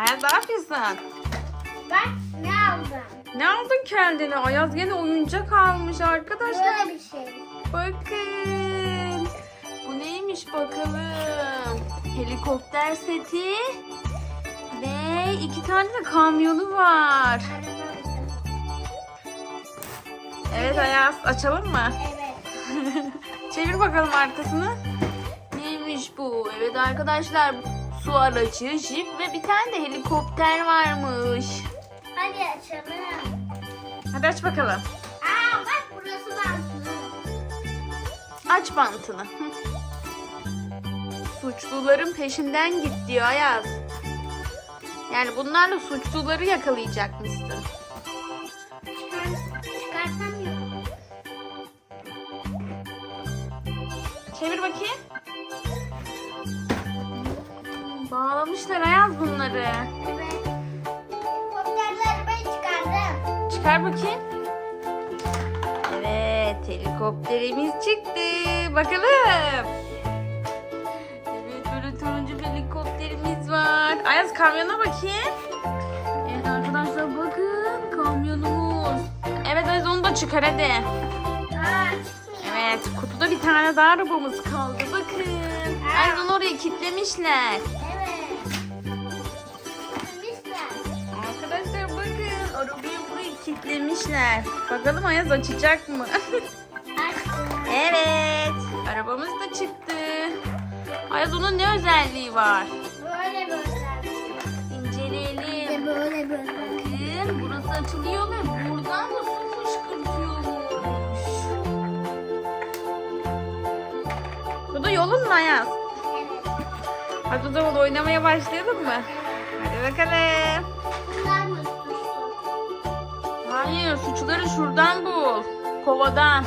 Ayaz ne yapıyorsun? Bak ne aldım. Ne aldın kendine? Ayaz gene oyuncak almış arkadaşlar. Böyle bir şey. Bakın. Bu neymiş bakalım. Helikopter seti. Ve iki tane de kamyonu var. Evet Ayaz açalım mı? Evet. Çevir bakalım arkasını. Neymiş bu? Evet arkadaşlar su aracı, jip ve bir tane de helikopter varmış. Hadi açalım. Hadi aç bakalım. Aa bak burası bantlı. Aç bantını. Suçluların peşinden git diyor Ayaz. Yani bunlarla suçluları yakalayacakmışsın. Çıkar, çıkartamıyorum. Çevir bakayım. Bağlamışlar Ayaz bunları. Evet. Helikopterleri ben çıkardım. Çıkar bakayım. Evet, helikopterimiz çıktı. Bakalım. Evet, böyle turuncu bir helikopterimiz var. Ayaz kamyona bakayım. Evet arkadaşlar bakın kamyonumuz. Evet Ayaz onu da çıkar hadi. Aa. Evet, kutuda bir tane daha arabamız kaldı. Bakın. Ayaz onu oraya kilitlemişler. Kilitlemişler. Bakalım Ayaz açacak mı? Evet. Arabamız da çıktı. Ayaz onun ne özelliği var? Böyle böyle. İnceleyelim. böyle böyle. Bakın burası açılıyor ve buradan da su fışkırtıyormuş. Bu da yolun mu Ayaz? Evet. Hadi o zaman oynamaya başlayalım mı? Hadi bakalım. Hayır suçları şuradan bul. Kovadan.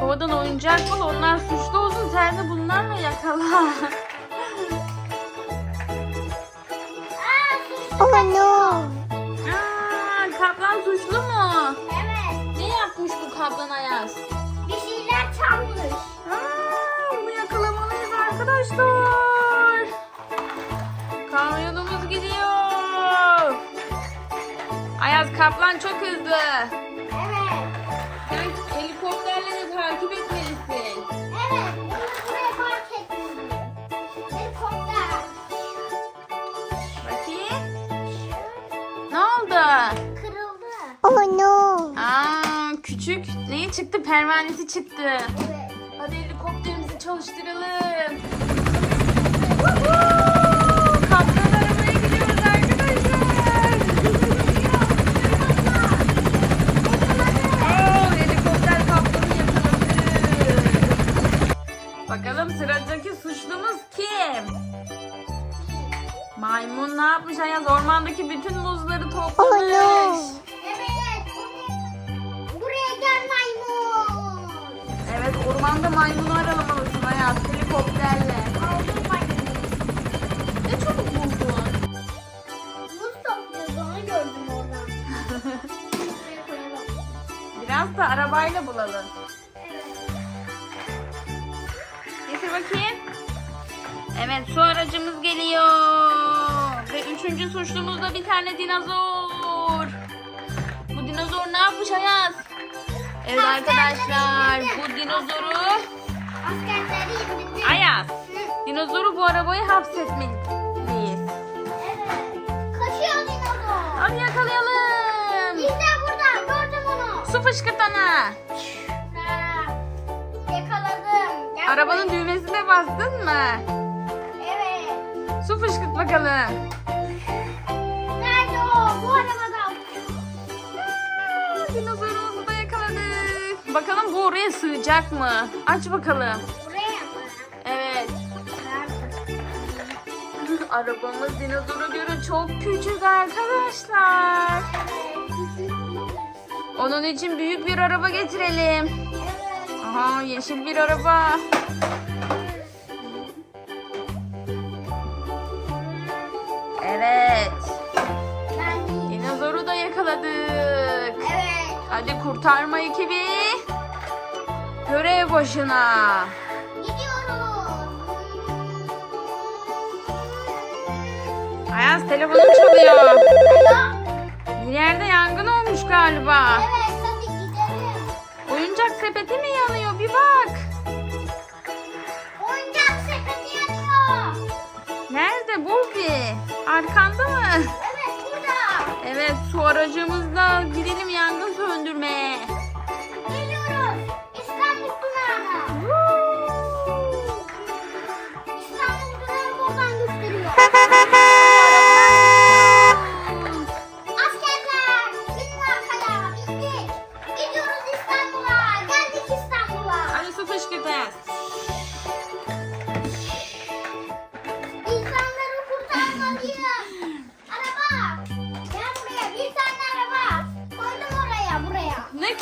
Kovadan oyuncak bul onlar suçlu olsun sen de bunlarla yakala. Suçlu kaçıyor. Aa, kaplan suçlu mu? Evet. Ne yapmış bu kaplan Ayaz? Bir şeyler çalmış. Aa, bunu yakalamalıyız arkadaşlar. Kamyonumuz Ayaz kaplan çok hızlı. Evet. Sen helikopterleri takip etmelisin. Evet. Bunu buraya park etmeliyim. Helikopter. Bakayım. Ne oldu? Kırıldı. Oh no. Aa, küçük neyi çıktı? Pervanesi çıktı. Evet. Hadi helikopterimizi çalıştıralım. Woohoo! Kim? Maymun ne yapmış Ayaz? Ormandaki bütün muzları toplamış. Evet. Buraya gel maymun. Evet ormanda maymunu aralamalısın Ayaz helikopterle. Aldım maymunu. Ne çabuk buldun. Muz topluyordu onu gördüm oradan. Buraya koyalım. Biraz da arabayla bulalım. Evet. Getir bakayım. Evet su aracımız geliyor. Ve üçüncü suçlumuz da bir tane dinozor. Bu dinozor ne yapmış Ayaz? Evet arkadaşlar bu dinozoru. Ayaz. Dinozoru bu arabaya hapsetmeliyiz. Evet. Kaçıyor dinozor. Hadi yakalayalım. İşte burada gördüm onu. Su fışkırtana. Yakaladım. Arabanın düğmesine bastın mı? Su fışkırt bakalım. Nerede o? Bu arabada. Aa, Dinozorumuzu da yakaladık. Bakalım bu oraya sığacak mı? Aç bakalım. Buraya mı? Evet. Nerede? Arabamız dinozora göre çok küçük arkadaşlar. Onun için büyük bir araba getirelim. Evet. Aha yeşil bir araba. Yakaladık. Evet. Hadi kurtarma ekibi. Görev başına. Gidiyoruz. Ayaz telefonum çalıyor. Bir yerde yangın olmuş galiba. Evet hadi gidelim. Oyuncak sepeti mi yanıyor? Bir bak. Oyuncak sepeti yanıyor. Nerede Bulbi? Arkanda mı? Evet su aracımızla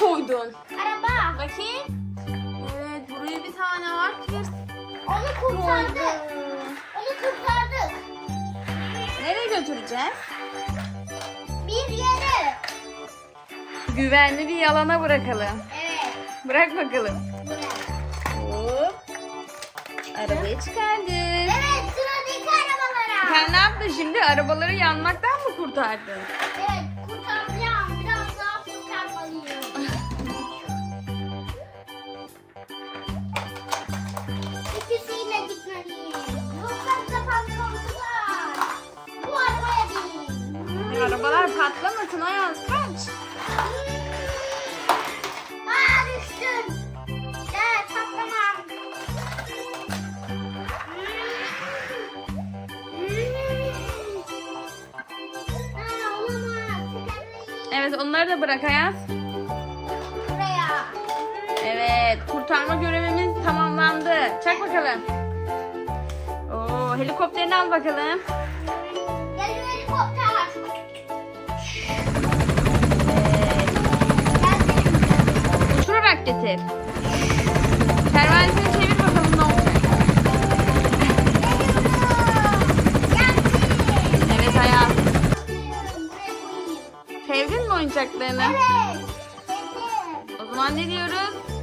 koydun? Araba. Bakayım. Evet buraya bir tane var. Bir Onu kurtardık. Onu kurtardık. Nereye götüreceğiz? Bir yere. Güvenli bir alana bırakalım. Evet. Bırak bakalım. Buraya. Hop. Arabayı çıkardık. Evet sıradaki arabalara. Sen ne yaptın şimdi? Arabaları yanmaktan mı kurtardın? Evet patlamasın Ayaz kaç. Aa düştüm. Gel patlamam. Aa olamaz. Sıkıntı. Evet onları da bırak Ayaz. Buraya. Evet kurtarma görevimiz tamamlandı. Çak bakalım. Oo, helikopterini al bakalım. Uçurarak getir. Pervanesini çevir bakalım ne olacak. Evet Ayaz. Sevdin mi oyuncaklarını? Evet. O zaman ne diyoruz?